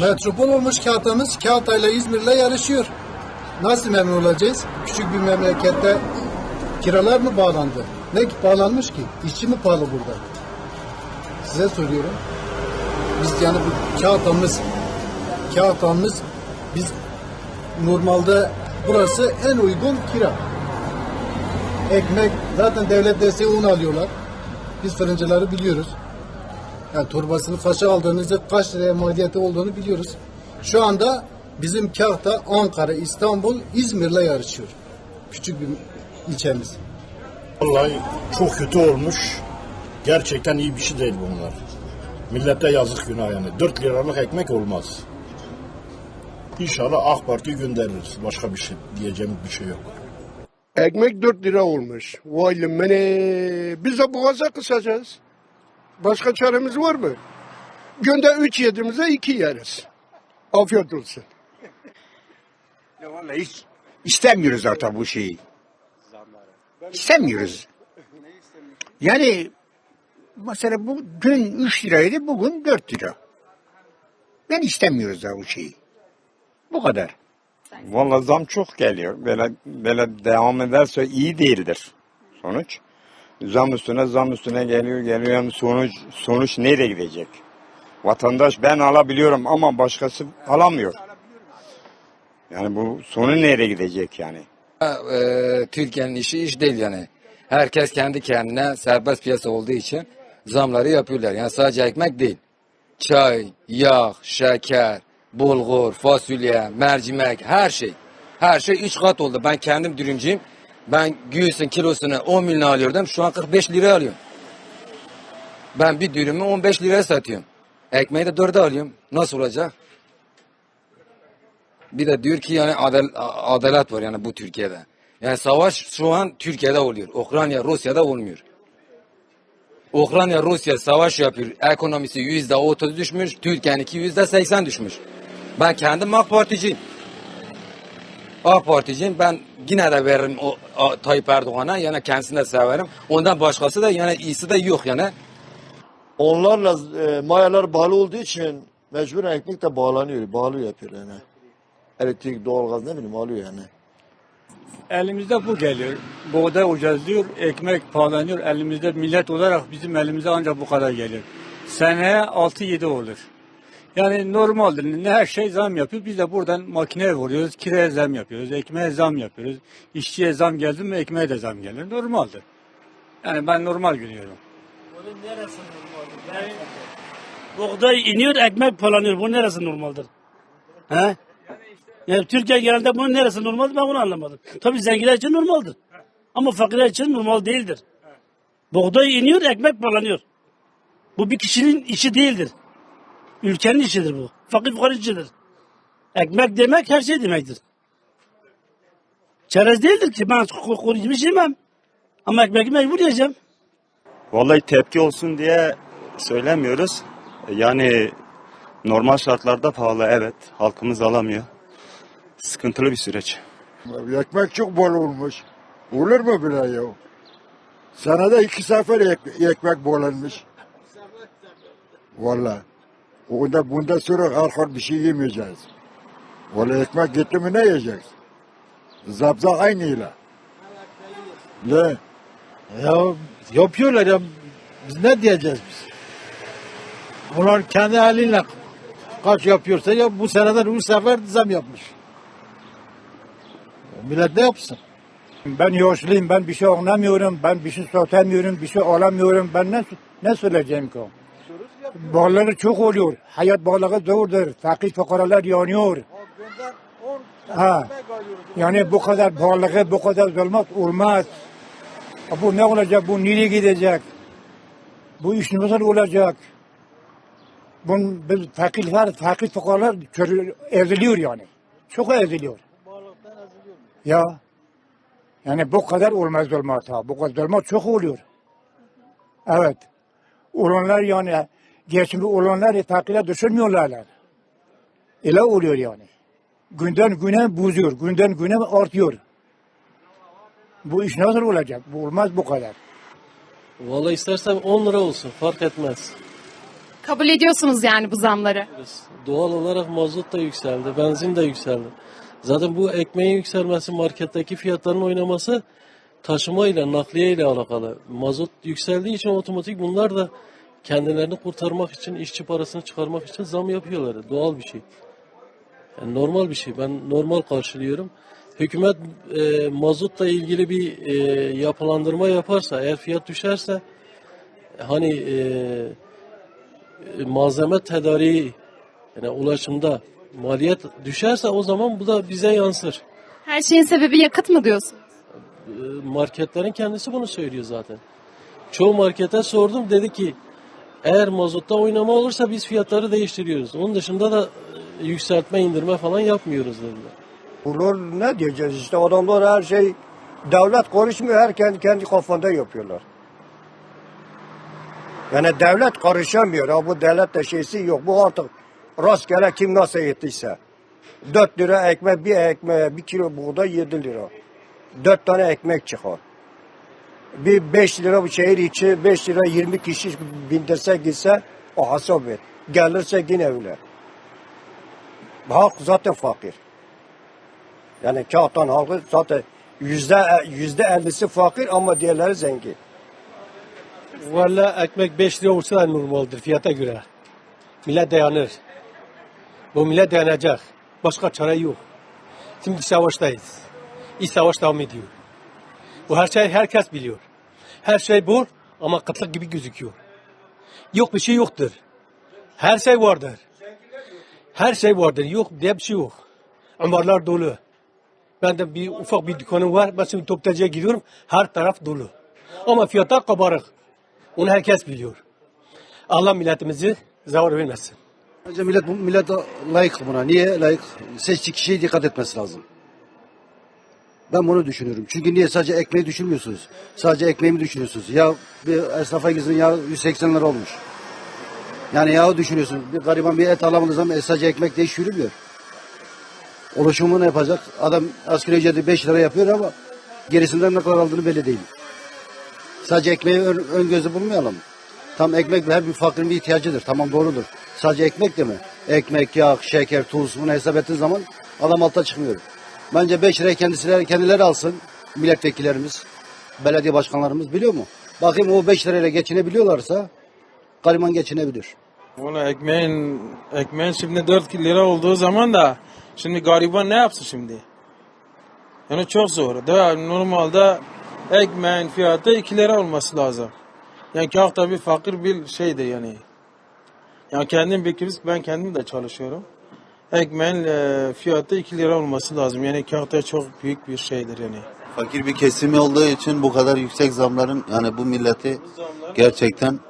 Metropol olmuş Kağıt'ımız Kağıtay'la İzmir'le yarışıyor. Nasıl memnun olacağız? Küçük bir memlekette kiralar mı bağlandı? Ne bağlanmış ki? İşçi mi pahalı burada? Size soruyorum. Biz yani bu Kağıt'ımız Kağıt'ımız biz normalde burası en uygun kira. Ekmek zaten devlet desteği un alıyorlar. Biz fırıncıları biliyoruz. Yani torbasını kaça aldığınızda kaç liraya maliyeti olduğunu biliyoruz. Şu anda bizim Kahta, Ankara, İstanbul, İzmir'le yarışıyor. Küçük bir ilçemiz. Vallahi çok kötü olmuş. Gerçekten iyi bir şey değil bunlar. Millete yazık günah yani. 4 liralık ekmek olmaz. İnşallah AK Parti göndeririz. Başka bir şey diyeceğim bir şey yok. Ekmek 4 lira olmuş. Vay limene. Biz de boğaza kısacağız. Başka çaremiz var mı? Günde 3 yediğimizde 2 yeriz. Afiyet olsun. Ya vallahi hiç istemiyoruz zaten bu şeyi. İstemiyoruz. Yani mesela bu dün 3 liraydı bugün 4 lira. Ben istemiyoruz da bu şeyi. Bu kadar. Valla zam çok geliyor. Böyle, böyle devam ederse iyi değildir sonuç. Zam üstüne zam üstüne geliyor geliyor. Yani sonuç, sonuç nereye gidecek? Vatandaş ben alabiliyorum ama başkası alamıyor. Yani bu sonu nereye gidecek yani? e, Türkiye'nin işi iş değil yani. Herkes kendi kendine serbest piyasa olduğu için zamları yapıyorlar. Yani sadece ekmek değil. Çay, yağ, şeker, bulgur, fasulye, mercimek, her şey. Her şey üç kat oldu. Ben kendim dürümcüyüm. Ben göğsün kilosunu 10 milyon alıyordum. Şu an 45 lira alıyorum. Ben bir dürümü 15 liraya satıyorum. Ekmeği de 4'e alıyorum. Nasıl olacak? Bir de diyor ki yani adal, adalet var yani bu Türkiye'de. Yani savaş şu an Türkiye'de oluyor. Ukrayna, Rusya'da olmuyor. Ukrayna, Rusya savaş yapıyor. Ekonomisi yüzde otuz düşmüş. Türkiye'ninki yüzde seksen düşmüş. Ben kendim AK Particiyim. AK Particiyim. Ben yine de veririm o a, Tayyip Erdoğan'a. Yani kendisini de severim. Ondan başkası da yani iyisi de yok yani. Onlarla e, mayalar bağlı olduğu için mecburen ekmek de bağlanıyor. Bağlı yapıyor yani. Elektrik, doğalgaz ne bileyim alıyor yani. Elimizde bu geliyor. Buğday ucuzluyor, ekmek pahalanıyor. Elimizde millet olarak bizim elimize ancak bu kadar geliyor. Seneye 6-7 olur. Yani normaldir. Ne her şey zam yapıyor. Biz de buradan makineye vuruyoruz. Kiraya zam yapıyoruz. Ekmeğe zam yapıyoruz. İşçiye zam geldi mi ekmeğe de zam gelir. Normaldir. Yani ben normal görüyorum. Buğday iniyor, ekmek pahalanıyor. Bu neresi normaldir? He? Yani Türkiye genelde bunun neresi normaldir ben bunu anlamadım. Tabii zenginler için normaldir. Ama fakirler için normal değildir. Buğday iniyor, ekmek pahalanıyor. Bu bir kişinin işi değildir. Ülkenin işidir bu. Fakir fukarın işidir. Ekmek demek her şey demektir. Çerez değildir ki ben kuru gibi yemem. Ama ekmek mecbur yiyeceğim. Vallahi tepki olsun diye söylemiyoruz. Yani normal şartlarda pahalı evet. Halkımız alamıyor. Sıkıntılı bir süreç. Ekmek çok bol olmuş. Olur mu bile ya? Senede iki sefer ek- ekmek bolanmış. Valla. Bunda, bunda sonra alkol bir şey yemeyeceğiz. Valla ekmek gitti mi ne yiyeceğiz? Zabza aynıyla. Ne? Ya yapıyorlar ya. Biz ne diyeceğiz biz? Bunlar kendi haliyle kaç yapıyorsa ya bu seneden üç sefer zam yapmış. Millet ne yapsın? Ben yaşlıyım, ben bir şey anlamıyorum, ben bir şey satamıyorum, bir şey alamıyorum. Ben ne, ne söyleyeceğim ki? Bağları çok oluyor. Hayat bağları zordur. Fakir fukaralar yanıyor. Ha. Yani bu kadar bağlığı, bu kadar zulmet olmaz. Bu ne olacak? Bu nereye gidecek? Bu iş nasıl olacak? Bunun biz fakirler, fakir körü- eziliyor yani. Çok eziliyor. Ya. Yani bu kadar olmaz zulmet ha. Bu kadar zulmet çok oluyor. Evet. Olanlar yani geçimli olanlar fakire düşünmüyorlar. Öyle oluyor yani. Günden güne bozuyor. Günden güne artıyor. Bu iş nasıl olacak? Bu olmaz bu kadar. Vallahi istersen 10 lira olsun fark etmez. Kabul ediyorsunuz yani bu zamları. Doğal olarak mazot da yükseldi, benzin de yükseldi. Zaten bu ekmeğin yükselmesi, marketteki fiyatların oynaması taşımayla, nakliye ile alakalı. Mazot yükseldiği için otomatik bunlar da kendilerini kurtarmak için, işçi parasını çıkarmak için zam yapıyorlar. Doğal bir şey. Yani normal bir şey. Ben normal karşılıyorum. Hükümet e, mazotla ilgili bir e, yapılandırma yaparsa, eğer fiyat düşerse hani e, malzeme tedariği yani ulaşımda maliyet düşerse o zaman bu da bize yansır. Her şeyin sebebi yakıt mı diyorsun? E, Marketlerin kendisi bunu söylüyor zaten. Çoğu markete sordum dedi ki eğer mazotta oynama olursa biz fiyatları değiştiriyoruz. Onun dışında da e, yükseltme indirme falan yapmıyoruz dediler. Bunlar ne diyeceğiz işte adamlar her şey devlet karışmıyor her kendi kendi kafanda yapıyorlar. Yani devlet karışamıyor. Ha, bu devlet de şeysi yok. Bu artık rastgele kim nasıl ettiyse. 4 lira ekmek bir ekmeğe bir kilo buğday 7 lira. 4 tane ekmek çıkar. Bir 5 lira bir şehir içi 5 lira 20 kişi bindirse gitse o hesap et. Gelirse yine öyle. Halk zaten fakir. Yani kağıttan halkı zaten yüzde yüzde ellisi fakir ama diğerleri zengin. Valla ekmek 5 lira olsa da normaldir fiyata göre. Millet dayanır. Bu millet dayanacak. Başka çare yok. Şimdi savaştayız. İç savaş devam ediyor. Bu her şey herkes biliyor. Her şey bu ama kıtlık gibi gözüküyor. Yok bir şey yoktur. Her şey vardır. Her şey vardır. Yok diye bir şey yok. Amarlar dolu. Ben de bir ufak bir dükkanım var. Ben şimdi toptancıya gidiyorum. Her taraf dolu. Ama fiyatlar kabarık. Onu herkes biliyor. Allah milletimizi zavar vermesin. Bence millet, millet layık buna. Niye layık? Seçtiği kişiye dikkat etmesi lazım. Ben bunu düşünüyorum. Çünkü niye sadece ekmeği düşünmüyorsunuz? Sadece ekmeği düşünüyorsunuz? Ya bir esnafa gizin ya 180 lira olmuş. Yani yahu düşünüyorsun. Bir gariban bir et alamadığı zaman e, sadece ekmek diye iş yürümüyor. Oluşumu ne yapacak? Adam asgari ücreti 5 lira yapıyor ama gerisinden ne kadar aldığını belli değil. Sadece ekmeği ön, ön gözü bulmayalım. Tam ekmek her bir fakirin bir ihtiyacıdır. Tamam doğrudur. Sadece ekmek de mi? Ekmek, yağ, şeker, tuz bunu hesap ettiğin zaman adam alta çıkmıyor. Bence 5 liraya kendisileri, kendileri alsın milletvekillerimiz, belediye başkanlarımız biliyor mu? Bakayım o 5 lirayla geçinebiliyorlarsa gariban geçinebilir. Valla ekmeğin, ekmeğin şimdi 4 lira olduğu zaman da şimdi gariban ne yapsın şimdi? Yani çok zor. Da normalde ekmeğin fiyatı 2 lira olması lazım. Yani kağıt tabii fakir bir şeydir yani. Yani kendim bir ben kendim de çalışıyorum. Ekmeğin e, fiyatı 2 lira olması lazım. Yani kağıtta çok büyük bir şeydir yani. Fakir bir kesimi olduğu için bu kadar yüksek zamların yani bu milleti gerçekten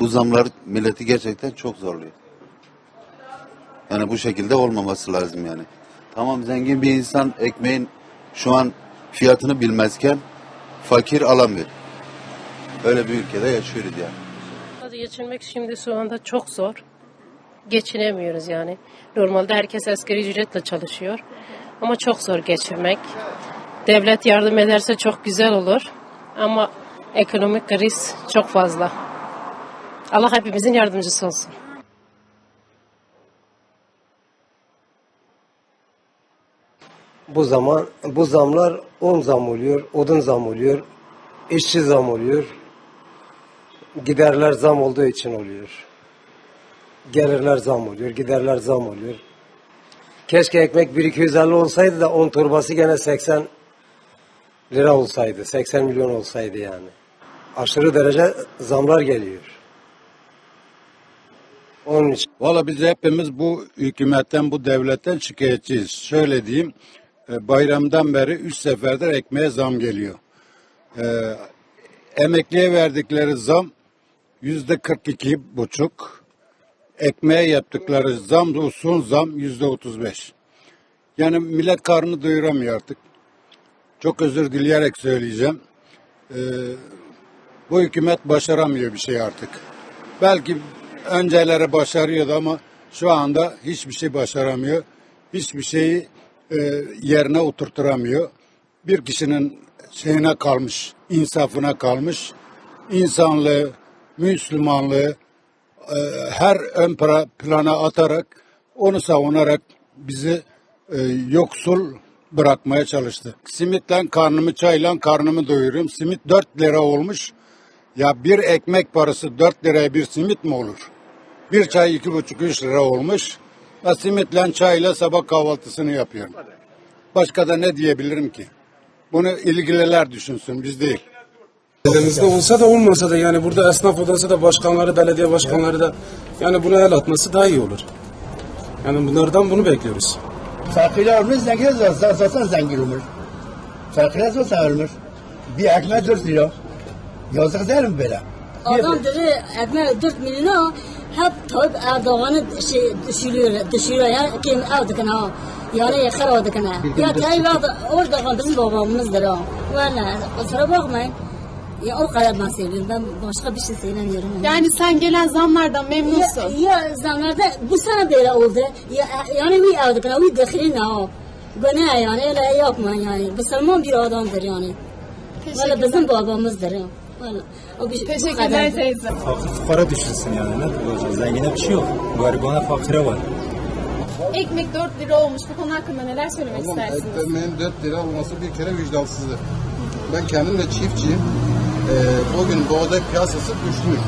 bu zamlar milleti gerçekten çok zorluyor. Yani bu şekilde olmaması lazım yani. Tamam zengin bir insan ekmeğin şu an fiyatını bilmezken fakir alamıyor. Öyle bir ülkede yaşıyoruz yani. Geçinmek şimdi şu anda çok zor. Geçinemiyoruz yani. Normalde herkes asgari ücretle çalışıyor. Ama çok zor geçirmek. Devlet yardım ederse çok güzel olur. Ama ekonomik kriz çok fazla. Allah hepimizin yardımcısı olsun. Bu zaman bu zamlar un zam oluyor, odun zam oluyor, işçi zam oluyor. Giderler zam olduğu için oluyor. Gelirler zam oluyor, giderler zam oluyor. Keşke ekmek 1-250 olsaydı da 10 torbası gene 80 lira olsaydı, 80 milyon olsaydı yani. Aşırı derece zamlar geliyor. Onun için Valla biz hepimiz bu hükümetten, bu devletten şikayetçiyiz. Şöyle diyeyim, e, bayramdan beri üç seferdir ekmeğe zam geliyor. E, emekliye verdikleri zam yüzde 42 buçuk. Ekmeğe yaptıkları zam, son zam yüzde 35. Yani millet karnını doyuramıyor artık. Çok özür dileyerek söyleyeceğim. E, bu hükümet başaramıyor bir şey artık. Belki önceleri başarıyordu ama şu anda hiçbir şey başaramıyor. Hiçbir şeyi e, yerine oturturamıyor. Bir kişinin şeyine kalmış, insafına kalmış. İnsanlığı, Müslümanlığı her ön plana atarak onu savunarak bizi e, yoksul bırakmaya çalıştı. Simitle karnımı çayla karnımı doyuruyorum. Simit 4 lira olmuş. Ya bir ekmek parası 4 liraya bir simit mi olur? Bir çay iki buçuk üç lira olmuş. Ve simitle çayla sabah kahvaltısını yapıyorum. Başka da ne diyebilirim ki? Bunu ilgililer düşünsün biz değil. Elimizde olsa da olmasa da yani burada esnaf odası da başkanları, belediye başkanları da yani buna el atması daha iyi olur. Yani bunlardan bunu bekliyoruz. Fakirler olmuş, zenginler zaten, zengin olmuş. Fakirler zaten ölmüş. Bir ekmek 4 lira. Yazık değil mi böyle? Adam dedi ekmek 4 milyona hep Tayyip Erdoğan'ı şey düşürüyor, düşürüyor ya kim aldık ha. Yani yakar aldık ha. Ya Tayyip Erdoğan orada bizim babamızdır ha. Valla kusura bakmayın. Ya o kadar ben seviyorum. Ben başka bir şey söylemiyorum. Yani sen gelen zamlardan memnunsun. Ya, ya zamlarda bu sene böyle oldu. Ya, yani bir aldık ha, bir dahilin ha. Bu ne yani öyle yapma yani. Müslüman bir adamdır yani. Valla bizim babamızdır ya. Valla. O Teşekkürler teyze. Fakir fukara düşünsün yani. Ne olacak? Zengine bir şey yok. Garibana fakire var. Ekmek 4 lira olmuş. Bu konu hakkında neler söylemek istersiniz? Ekmeğin 4 lira olması bir kere vicdansızlık. Ben kendim de çiftçiyim. Ee, o gün buğday piyasası düşmüş.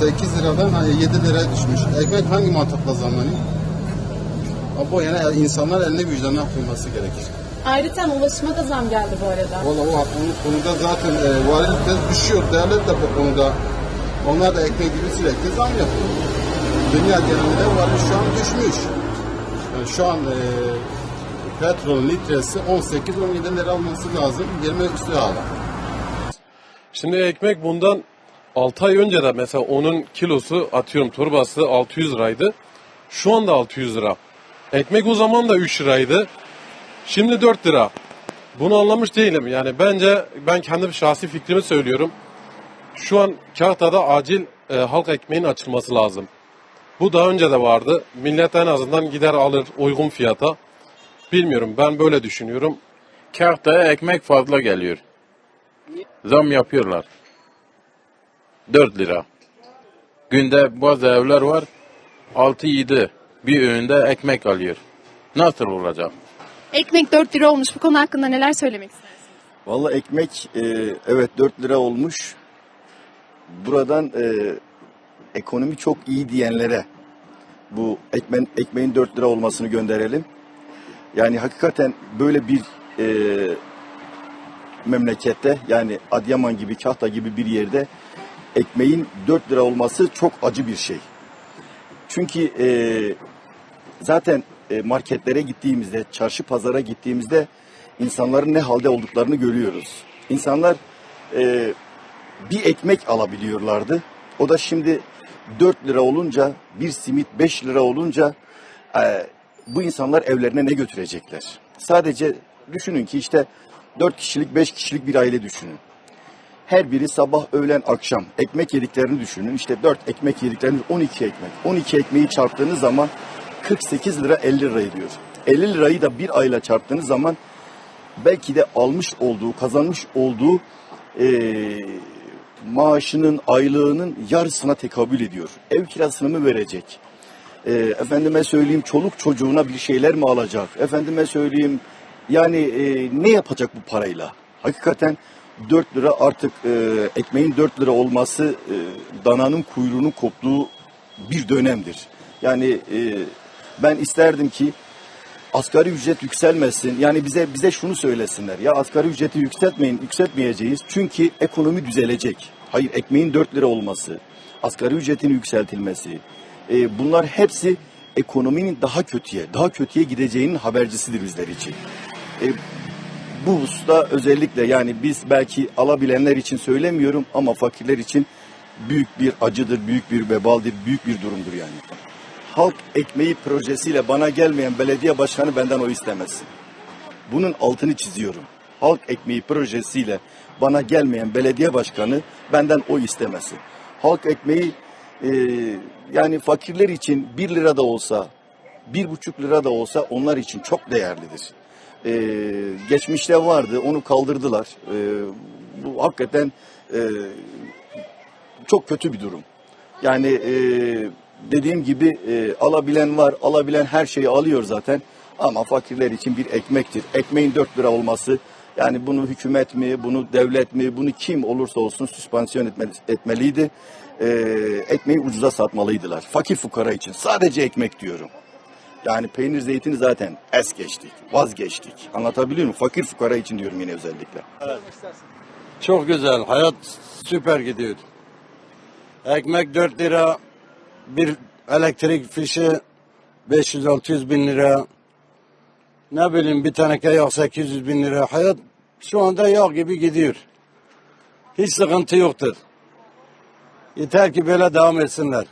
8 liradan hani 7 liraya düşmüş. Ekmek hangi mantıkla zamlanıyor? Bu yani insanlar eline vicdanına koyması gerekir. Ayrıca ulaşıma da zam geldi bu arada. Valla o bu konuda zaten e, valilik de düşüyor. Devlet de bu konuda onlar da ekmek gibi sürekli zam yapıyor. Dünya genelinde valilik şu an düşmüş. Yani şu an e, petrolün litresi 18-17 lira olması lazım. 20 üstü hala. Şimdi ekmek bundan 6 ay önce de mesela onun kilosu atıyorum torbası 600 liraydı. Şu anda 600 lira. Ekmek o zaman da 3 liraydı. Şimdi 4 lira. Bunu anlamış değilim. Yani bence ben kendi şahsi fikrimi söylüyorum. Şu an Kahta'da acil e, halk ekmeğin açılması lazım. Bu daha önce de vardı. Millet en azından gider alır uygun fiyata. Bilmiyorum ben böyle düşünüyorum. Kahta'ya ekmek fazla geliyor. Zam yapıyorlar. 4 lira. Günde bazı evler var 6-7 bir öğünde ekmek alıyor. Nasıl olacak? Ekmek 4 lira olmuş. Bu konu hakkında neler söylemek istersiniz? Vallahi ekmek e, evet 4 lira olmuş. Buradan e, ekonomi çok iyi diyenlere bu ekmen, ekmeğin 4 lira olmasını gönderelim. Yani hakikaten böyle bir e, memlekette yani Adıyaman gibi Kahta gibi bir yerde ekmeğin 4 lira olması çok acı bir şey. Çünkü e, zaten e, marketlere gittiğimizde, çarşı pazara gittiğimizde insanların ne halde olduklarını görüyoruz. İnsanlar e, bir ekmek alabiliyorlardı. O da şimdi 4 lira olunca, bir simit 5 lira olunca e, bu insanlar evlerine ne götürecekler? Sadece düşünün ki işte 4 kişilik, 5 kişilik bir aile düşünün. Her biri sabah, öğlen, akşam ekmek yediklerini düşünün. İşte 4 ekmek yediklerini 12 ekmek. 12 ekmeği çarptığınız zaman 48 lira 50 lira ediyor. 50 lirayı da bir ayla çarptığınız zaman belki de almış olduğu, kazanmış olduğu eee, maaşının, aylığının yarısına tekabül ediyor. Ev kirasını mı verecek? Eee, efendime söyleyeyim çoluk çocuğuna bir şeyler mi alacak? Efendime söyleyeyim yani eee, ne yapacak bu parayla? Hakikaten 4 lira artık eee, ekmeğin 4 lira olması eee, dananın kuyruğunun koptuğu bir dönemdir. Yani eee, ben isterdim ki asgari ücret yükselmesin. Yani bize bize şunu söylesinler. Ya asgari ücreti yükseltmeyin, yükseltmeyeceğiz. Çünkü ekonomi düzelecek. Hayır ekmeğin 4 lira olması, asgari ücretin yükseltilmesi. e, bunlar hepsi ekonominin daha kötüye, daha kötüye gideceğinin habercisidir bizler için. E, bu hususta özellikle yani biz belki alabilenler için söylemiyorum ama fakirler için büyük bir acıdır, büyük bir vebaldir, büyük bir durumdur yani halk ekmeği projesiyle bana gelmeyen belediye başkanı benden o istemesin. Bunun altını çiziyorum. Halk ekmeği projesiyle bana gelmeyen belediye başkanı benden o istemesin. Halk ekmeği e, yani fakirler için bir lira da olsa, bir buçuk lira da olsa onlar için çok değerlidir. E, geçmişte vardı, onu kaldırdılar. E, bu hakikaten e, çok kötü bir durum. Yani e, dediğim gibi e, alabilen var, alabilen her şeyi alıyor zaten. Ama fakirler için bir ekmektir. Ekmeğin 4 lira olması yani bunu hükümet mi, bunu devlet mi, bunu kim olursa olsun süspansiyon etmeli, etmeliydi. E, ekmeği ucuza satmalıydılar. Fakir fukara için. Sadece ekmek diyorum. Yani peynir zeytini zaten es geçtik, vazgeçtik. Anlatabiliyor muyum? Fakir fukara için diyorum yine özellikle. Çok güzel. Hayat süper gidiyor. Ekmek 4 lira. Bir elektrik fişi 500-600 bin lira. Ne bileyim bir teneke yağ 800 bin lira. Hayat şu anda yağ gibi gidiyor. Hiç sıkıntı yoktur. Yeter ki böyle devam etsinler.